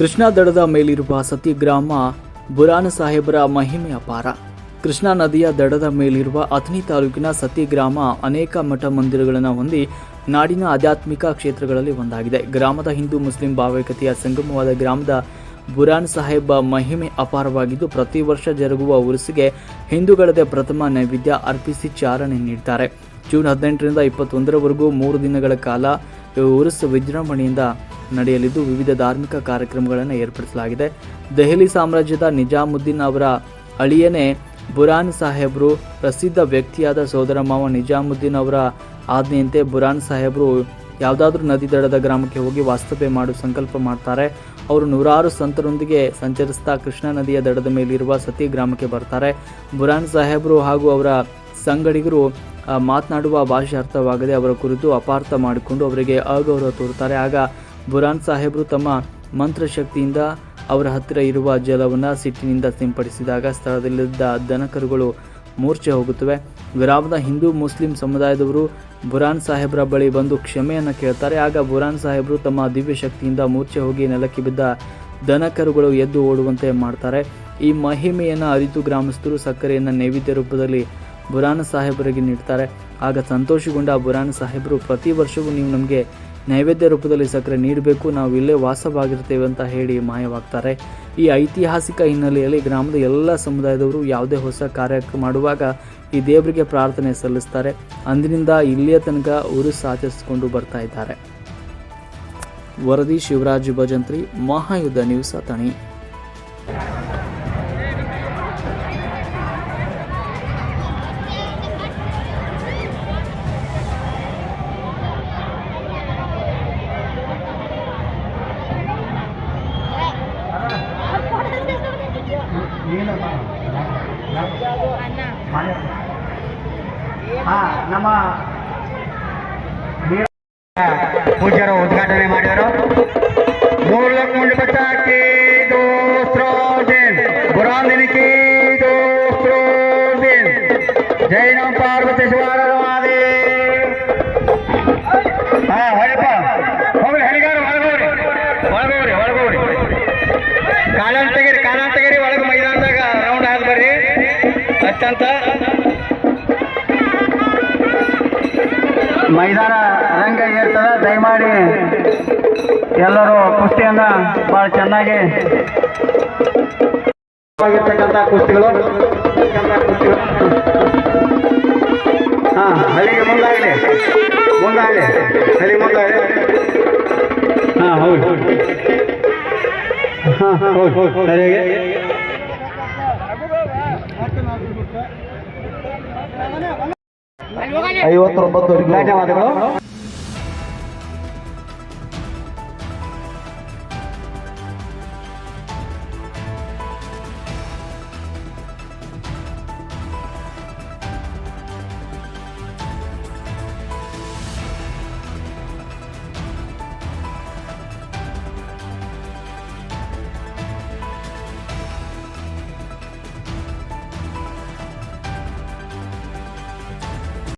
ಕೃಷ್ಣಾ ದಡದ ಮೇಲಿರುವ ಸತಿಗ್ರಾಮ ಬುರಾನ ಸಾಹೇಬರ ಮಹಿಮೆ ಅಪಾರ. ಕೃಷ್ಣಾ ನದಿಯ ದಡದ ಮೇಲಿರುವ ಅಥಣಿ ತಾಲೂಕಿನ ಸತಿಗ್ರಾಮ ಅನೇಕ ಮಠ ಮಂದಿರಗಳನ್ನು ಹೊಂದಿ ನಾಡಿನ ಆಧ್ಯಾತ್ಮಿಕ ಕ್ಷೇತ್ರಗಳಲ್ಲಿ ಒಂದಾಗಿದೆ. ಗ್ರಾಮದ ಹಿಂದೂ ಮುಸ್ಲಿಂ ಭಾವೈಕತೆಯ ಸಂಗಮವಾದ ಗ್ರಾಮದ ಬುರಾನ್ ಸಾಹೇಬ ಮಹಿಮೆ ಅಪಾರವಾಗಿದ್ದು, ಪ್ರತಿ ವರ್ಷ ಜರುಗುವ ಉರುಸಿಗೆ ಹಿಂದೂಗಳದೇ ಪ್ರಥಮ ನೈವೇದ್ಯ ಅರ್ಪಿಸಿ ಚಾರಣೆ ನೀಡುತ್ತಾರೆ ಜೂನ್ ಹದಿನೆಂಟರಿಂದ ಇಪ್ಪತ್ತೊಂದರವರೆಗೂ ಮೂರು ದಿನಗಳ ಕಾಲ ಉರುಸು ವಿಜೃಂಭಣೆಯಿಂದ ನಡೆಯಲಿದ್ದು ವಿವಿಧ ಧಾರ್ಮಿಕ ಕಾರ್ಯಕ್ರಮಗಳನ್ನು ಏರ್ಪಡಿಸಲಾಗಿದೆ. ದೆಹಲಿ ಸಾಮ್ರಾಜ್ಯದ ನಿಜಾಮುದ್ದೀನ್ ಅವರ ಅಳಿಯನೇ ಬುರಾನ್ ಸಾಹೇಬ್ರು ಪ್ರಸಿದ್ಧ ವ್ಯಕ್ತಿಯಾದ ಸೋದರ ಮಾವ ನಿಜಾಮುದ್ದೀನ್ ಅವರ ಆಜ್ಞೆಯಂತೆ ಬುರಾನ್ ಸಾಹೇಬ್ರು ಯಾವುದಾದ್ರೂ ನದಿ ದಡದ ಗ್ರಾಮಕ್ಕೆ ಹೋಗಿ ವಾಸ್ತವ್ಯ ಮಾಡುವ ಸಂಕಲ್ಪ ಮಾಡ್ತಾರೆ. ಅವರು ನೂರಾರು ಸಂತರೊಂದಿಗೆ ಸಂಚರಿಸ್ತಾ ಕೃಷ್ಣಾ ನದಿಯ ದಡದ ಮೇಲಿರುವ ಸತಿ ಗ್ರಾಮಕ್ಕೆ ಬರ್ತಾರೆ. ಬುರಾನ್ ಸಾಹೇಬ್ರು ಹಾಗೂ ಅವರ ಸಂಗಡಿಗರು ಮಾತನಾಡುವ ಭಾಷೆ ಅರ್ಥವಾಗದೆ ಅವರ ಕುರಿತು ಅಪಾರ್ಥ ಮಾಡಿಕೊಂಡು ಅವರಿಗೆ ಅಗೌರವ ತೋರುತ್ತಾರೆ. ಆಗ ಬುರಾನ್ ಸಾಹೇಬರು ತಮ್ಮ ಮಂತ್ರಶಕ್ತಿಯಿಂದ ಅವರ ಹತ್ತಿರ ಇರುವ ಜಲವನ್ನು ಸಿಟ್ಟಿನಿಂದ ಸಿಂಪಡಿಸಿದಾಗ ಸ್ಥಳದಲ್ಲಿದ್ದ ದನಕರುಗಳು ಮೂರ್ಛೆ ಹೋಗುತ್ತವೆ. ಗ್ರಾಮದ ಹಿಂದೂ ಮುಸ್ಲಿಂ ಸಮುದಾಯದವರು ಬುರಾನ್ ಸಾಹೇಬ್ರ ಬಳಿ ಬಂದು ಕ್ಷಮೆಯನ್ನು ಕೇಳ್ತಾರೆ. ಆಗ ಬುರಾನ್ ಸಾಹೇಬರು ತಮ್ಮ ದಿವ್ಯ ಶಕ್ತಿಯಿಂದ ಮೂರ್ಛೆ ಹೋಗಿ ನೆಲಕ್ಕೆ ಬಿದ್ದ ದನಕರುಗಳು ಎದ್ದು ಓಡುವಂತೆ ಮಾಡ್ತಾರೆ. ಈ ಮಹಿಮೆಯನ್ನು ಅರಿತು ಗ್ರಾಮಸ್ಥರು ಸಕ್ಕರೆಯನ್ನು ನೈವೇದ್ಯ ರೂಪದಲ್ಲಿ ಬುರಾನ್ ಸಾಹೇಬರಿಗೆ ನೀಡ್ತಾರೆ. ಆಗ ಸಂತೋಷಗೊಂಡ ಬುರಾನ್ ಸಾಹೇಬರು, ಪ್ರತಿ ವರ್ಷವೂ ನೀವು ನಮಗೆ ನೈವೇದ್ಯ ರೂಪದಲ್ಲಿ ಸಕ್ಕರೆ ನೀಡಬೇಕು, ನಾವು ಇಲ್ಲೇ ವಾಸವಾಗಿರ್ತೇವೆ ಅಂತ ಹೇಳಿ ಮಾಯವಾಗ್ತಾರೆ. ಈ ಐತಿಹಾಸಿಕ ಹಿನ್ನೆಲೆಯಲ್ಲಿ ಗ್ರಾಮದ ಎಲ್ಲ ಸಮುದಾಯದವರು ಯಾವುದೇ ಹೊಸ ಕಾರ್ಯ ಮಾಡುವಾಗ ಈ ದೇವರಿಗೆ ಪ್ರಾರ್ಥನೆ ಸಲ್ಲಿಸ್ತಾರೆ. ಅಂದಿನಿಂದ ಇಲ್ಲಿಯ ತನಕ ಊರು ಆಚರಿಸಿಕೊಂಡು ಬರ್ತಾ ಇದ್ದಾರೆ. ವರದಿ ಶಿವರಾಜ್ ಭಜಂತ್ರಿ, ಮಹಾಯುದ್ಧ ನ್ಯೂಸ್ ಅಥಣಿ. ನಮ್ಮ ಪೂಜ್ಯರು ಉದ್ಘಾಟನೆ ಮಾಡಿದರು ಮೂರು ಲಕ್ಷ ಮುಂದೆ ಬಚ್ಚಾಕಿ ದೋಸ್ತ್ರೋದಿನ್ ಬುರಾಂದಿನಿ ಕಿ ದೋಸ್ತ್ರೋದಿನ್ ಜೈ ನಮ್ಮ ಪಾರ್ವತಿ ಶಿವಾರ ಹಾ ಹೊಳಪ ಹೋಗ್ರಿ ಹಳಿಗಾರ ಒಳಗೋಗ್ರಿ ಒಳಗೋಗ್ರಿ ಒಳಗೋಗ್ರಿ ಕಾಲನ್ ತೆಗೀರಿ ಕಾಲನ್ ತೆಗೀರಿ ಒಳಗೆ ಮೈದಾನದಾಗ ರೌಂಡ್ ಆದ್ ಬರ್ರಿ ಅತ್ಯಂತ ಮೈದಾನ ರಂಗ ಇರ್ತದ ದಯಮಾಡಿ ಎಲ್ಲರೂ ಕುಸ್ತಿಯನ್ನ ಬಹಳ ಚೆನ್ನಾಗಿ ಆಗಿರ್ತಕ್ಕಂಥ ಕುಸ್ತಿಗಳು. ಹಾ ಹಳ್ಳಿಗೆ ಮುಂದಾಗಲಿ. ಮುಂದಾಗಲಿ. ಹಳ್ಳಿ ಮುಂದಾಗಲಿ. ಹಾ ಹೌದು. ಹಾ ಹೌದು. ಸರಿಯಾಗಿ ಐವತ್ತೊಂಬತ್ತು ಧನ್ಯವಾದಗಳು